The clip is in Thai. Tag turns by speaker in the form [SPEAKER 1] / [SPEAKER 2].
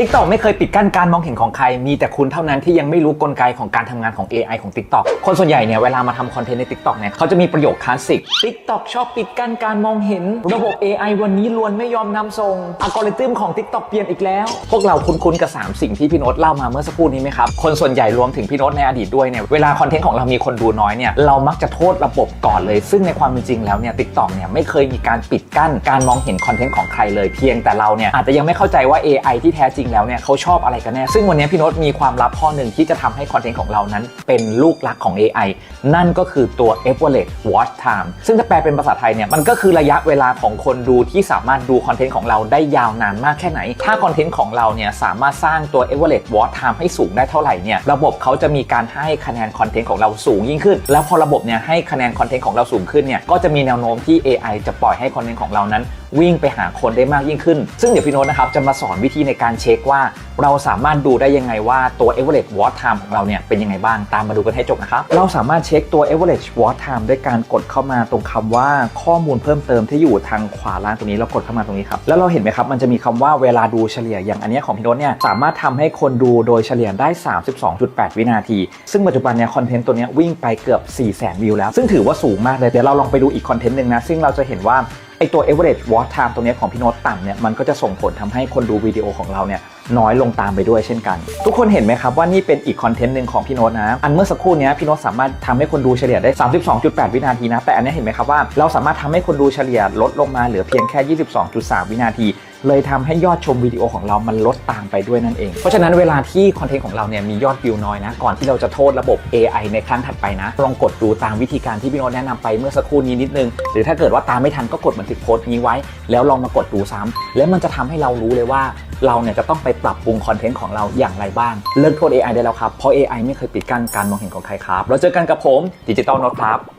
[SPEAKER 1] TikTok ไม่เคยปิดกั้นการมองเห็นของใคร มีแต่คุณเท่านั้นที่ยังไม่รู้กลไกของการทำงานของ AI ของ TikTok คนส่วนใหญ่เนี่ยเวลามาทำคอนเทนต์ใน TikTok เนี่ยเขาจะมีประโยคคลาสสิก TikTok ชอบปิดกั้นการมองเห็น ระบบ AI วันนี้ล้วนไม่ยอมนำส่งอัลกอริทึมของ TikTok เปลี่ยนอีกแล้ว พวกเราคุ้นๆกับ 3 สิ่งที่พี่โน้ตเล่ามาเมื่อสักครู่นี้ไหมครับ คนส่วนใหญ่รวมถึงพี่โน้ตในอดีตด้วยเนี่ยเวลาคอนเทนต์ของเรามีคนดูน้อยเนี่ยเรามักจะโทษระบบก่อนเลย ซึ่งในความเป็นจริงแล้วเนี่ย TikTok เนี่ยไม่เคยมีการปิดกั้นการมองเห็นคอนเทนต์ของใครเลยเพียงแต่เราเนี่ยอาจจะยังไม่เข้าใจว่า AI ที่แท้จริงแล้วเนี่ยเขาชอบอะไรกันแน่ ซึ่งวันนี้พี่โน้ตมีความลับข้อหนึ่งที่จะทำให้คอนเทนต์ของเรานั้น เป็นลูกรักของ AI นั่นก็คือตัว average watch time ซึ่งถ้าแปลเป็นภาษาไทยเนี่ยมันก็คือระยะเวลาของคนดูที่สามารถดูคอนเทนต์ของเราได้ยาวนานมากแค่ไหน ถ้าคอนเทนต์ของเราเนี่ยสามารถสร้างตัว average watch time ให้สูงได้เท่าไหร่เนี่ยระบบเขาจะมีการให้คะแนนคอนเทนต์ของเราสูงยิ่งขึ้น แล้วพอระบบเนี่ยให้คะแนนคอนเทนต์ของเราสูงขึ้นเนี่ยก็จะมีแนวโน้มที่ AI จะปล่อยให้คอนเทนต์ของเรานั้น วิ่งไปหาคนได้มากยิ่งขึ้น ซึ่งเดี๋ยวพี่โน้ตนะครับจะมาสอนวิธีในการเช็คว่า เราสามารถดูได้ยังไงว่าตัว average watch time ของเราเนี่ยเป็นยังไงบ้างตามมาดูกันให้จบนะครับ เราสามารถเช็คตัว average watch time ด้วยการกดเข้ามาตรงคำว่าข้อมูลเพิ่มเติมที่อยู่ทางขวาล่างตรงนี้แล้วกดเข้ามาตรงนี้ครับแล้วเราเห็นไหมครับมันจะมีคำว่าเวลาดูเฉลี่ยอย่างอันเนี้ยของพี่โน้ตเนี่ยสามารถทำให้คนดูโดยเฉลี่ยได้ 32.8 วินาที ซึ่งปัจจุบันเนี่ยคอนเทนต์ตัวเนี้ยวิ่งไปเกือบ 400,000 วิวแล้ว ซึ่งถือว่าสูงมากเลยเดี๋ยวเราลองไปดูอีกคอนเทนต์หนึ่งนะซึ่งเราจะเห็นว่า ไอตัว average watch time ตรงนี้ของพี่โน้ตต่ำเนี่ยมันก็จะส่งผลทำให้คนดูวิดีโอของเราเนี่ยน้อยลงตามไปด้วยเช่นกัน ทุกคนเห็นไหมครับว่านี่เป็นอีกคอนเทนต์หนึ่งของพี่โน้ตนะ อันเมื่อสักครู่นี้พี่โน้ตสามารถทำให้คนดูเฉลี่ยได้ 32.8 วินาทีนะ แต่อันนี้เห็นไหมครับว่าเราสามารถทำให้คนดูเฉลี่ยลดลงมาเหลือเพียงแค่ 22.3 วินาที เลยทำให้ยอดชมวิดีโอของเรามันลดตามไปด้วยนั่นเอง เพราะฉะนั้นเวลาที่คอนเทนต์ของเราเนี่ยมียอดวิวน้อยนะ ก่อนที่เราจะโทษระบบ AI ในครั้งถัดไปนะ ลองกดดูตามวิธีการที่พี่โน้ตแนะนำไปเมื่อสักครู่นี้นิดนึง หรือถ้าเกิดว่าตามไม่ทันก็กดบันทึกโพสต์นี้ไว้ แล้วลองมากดดูซ้ำแล้วมันจะทำให้เรารู้เลยว่าเราเนี่ยจะต้องไปปรับปรุงคอนเทนต์ของเราอย่างไรบ้าง เลิกโทษ AI ได้แล้วครับ เพราะ AI ไม่เคยปิดกั้นการมองเห็นของใครครับ เราเจอกันกับผมดิจิตอลโน้ตครับ